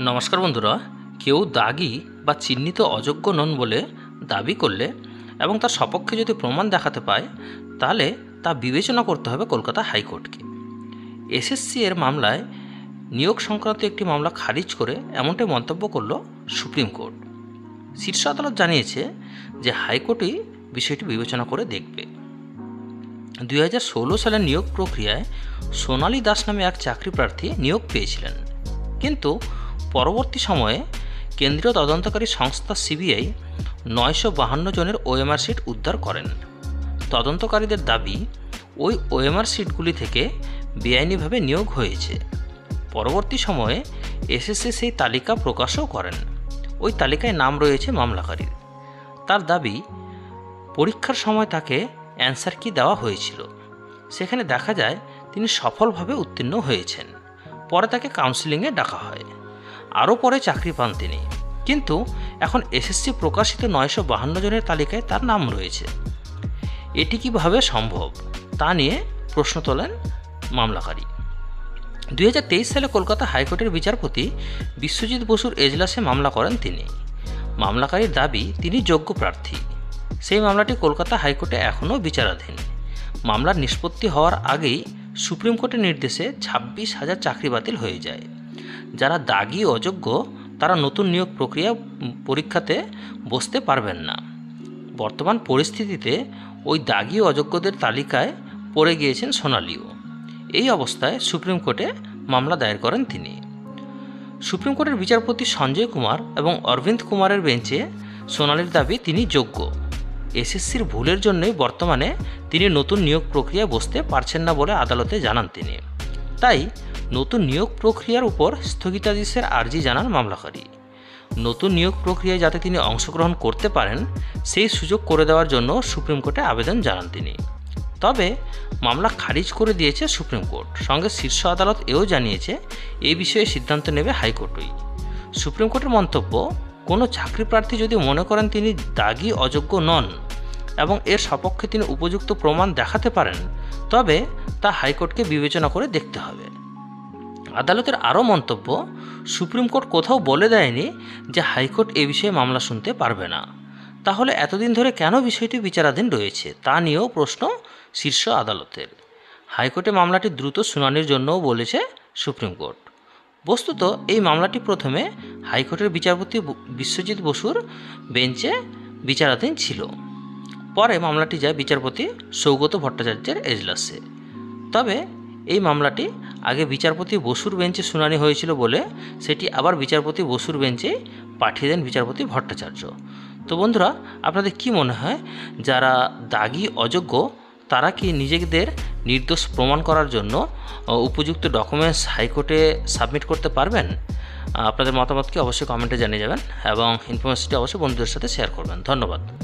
নমস্কার বন্ধুরা, কেউ দাগি বা চিহ্নিত অযোগ্য নন বলে দাবি করলে এবং তার সপক্ষে যদি প্রমাণ দেখাতে পায়, তাহলে তা বিবেচনা করতে হবে কলকাতা হাইকোর্টকে। এসএসসি এর মামলায় নিয়োগ সংক্রান্ত একটি মামলা খারিজ করে এমনটাই মন্তব্য করল সুপ্রিম কোর্ট। শীর্ষ আদালত জানিয়েছে যে হাইকোর্টই বিষয়টি বিবেচনা করে দেখবে। দুই হাজার ষোলো সালের নিয়োগ প্রক্রিয়ায় সোনালী দাস নামে এক চাকরি প্রার্থী নিয়োগ পেয়েছিলেন। কিন্তু পরবর্তী সময়ে কেন্দ্রীয় তদন্তকারী সংস্থা সিবিআই নয়শো বাহান্ন জনের ওএমআর সিট উদ্ধার করেন। তদন্তকারীদের দাবি, ওই ওএমআর সিটগুলি থেকে বেআইনিভাবে নিয়োগ হয়েছে। পরবর্তী সময়ে এসএসসি সেই তালিকা প্রকাশও করেন। ওই তালিকায় নাম রয়েছে মামলাকারীর। তার দাবি, পরীক্ষার সময় তাকে অ্যান্সার কি দেওয়া হয়েছিল? সেখানে দেখা যায়, তিনি সফলভাবে উত্তীর্ণ হয়েছেন। পরে তাকে কাউন্সিলিংয়ে ডাকা হয়। আরও পরে চাকরি পান তিনি। কিন্তু এখন এসএসসি প্রকাশিত নয়শো বাহান্ন জনের তালিকায় তার নাম রয়েছে। এটি কীভাবে সম্ভব? তা নিয়ে প্রশ্ন তোলেন মামলাকারী। দুই হাজার তেইশ সালে কলকাতা হাইকোর্টের বিচারপতি বিশ্বজিৎ বসুর এজলাসে মামলা করেন তিনি। মামলাকারীর দাবি, তিনি যোগ্য প্রার্থী। সেই মামলাটি কলকাতা হাইকোর্টে এখনও বিচারাধীন। মামলার নিষ্পত্তি হওয়ার আগেই সুপ্রিম কোর্টের নির্দেশে ছাব্বিশ হাজার চাকরি বাতিল হয়ে যায়। যারা দাগি অযোগ্য, তারা নতুন নিয়োগ প্রক্রিয়া পরীক্ষাতে বসতে পারবেন না। বর্তমান পরিস্থিতিতে ওই দাগি অযোগ্যদের তালিকায় পড়ে গিয়েছেন সোনালিও। এই অবস্থায় সুপ্রিম কোর্টে মামলা দায়ের করেন তিনি। সুপ্রিম কোর্টের বিচারপতি সঞ্জয় কুমার এবং অরবিন্দ কুমারের বেঞ্চে সোনালির দাবি তিনি যোগ্য। এসএসসির ভুলের জন্যই বর্তমানে তিনি নতুন নিয়োগ প্রক্রিয়ায় বসতে পারছেন না বলে আদালতে জানান তিনি। তাই নতুন নিয়োগ প্রক্রিয়ার উপর স্থগিতাদেশের আর্জি জানান মামলাকারী নতুন নিয়োগ প্রক্রিয়ায় যাতে তিনি অংশগ্রহণ করতে পারেন, সেই সুযোগ করে দেওয়ার জন্য সুপ্রিম কোর্টে আবেদন জানান তিনি। তবে মামলা খারিজ করে দিয়েছে সুপ্রিম কোর্ট। সঙ্গে শীর্ষ আদালত এও জানিয়েছে এই বিষয়ে সিদ্ধান্ত নেবে হাইকোর্টই। সুপ্রিম কোর্টের মন্তব্য, কোনো চাকরি প্রার্থী যদি মনে করেন তিনি দাগি, অযোগ্য নন এবং এর সপক্ষে তিনি উপযুক্ত প্রমাণ দেখাতে পারেন, তবে তা হাইকোর্টকে বিবেচনা করে দেখতে হবে। আদালতের আরও মন্তব্য, সুপ্রিম কোর্ট কোথাও বলে দেয়নি যে হাইকোর্ট এ বিষয়ে মামলা শুনতে পারবে না। তাহলে এতদিন ধরে কেন বিষয়টি বিচারাধীন রয়েছে, তা নিয়েও প্রশ্ন শীর্ষ আদালতের। হাইকোর্টে মামলাটি দ্রুত শুনানির জন্যও বলেছে সুপ্রিম কোর্ট। বস্তুত, এই মামলাটি প্রথমে হাইকোর্টের বিচারপতি বিশ্বজিৎ বসুর বেঞ্চে বিচারাধীন ছিল। পরে মামলাটি যায় বিচারপতি সৌগত ভট্টাচার্যের এজলাসে। তবে এই মামলাটি আগে বিচারপতি বসুর বেঞ্চে শুনানি হয়েছিল বলে সেটি আবার বিচারপতি বসুর বেঞ্চে পাঠিয়ে দেন বিচারপতি ভট্টাচার্য। তো বন্ধুরা, আপনাদের কি মনে হয়, যারা দাগি অযোগ্য, তারা কি নিজেদের নির্দোষ প্রমাণ করার জন্য উপযুক্ত ডকুমেন্টস হাইকোর্টে সাবমিট করতে পারবেন? আপনাদের মতামতকে অবশ্যই কমেন্টে জানিয়ে যাবেন এবং ইনফরমেশনটি অবশ্যই বন্ধুদের সাথে শেয়ার করবেন। ধন্যবাদ।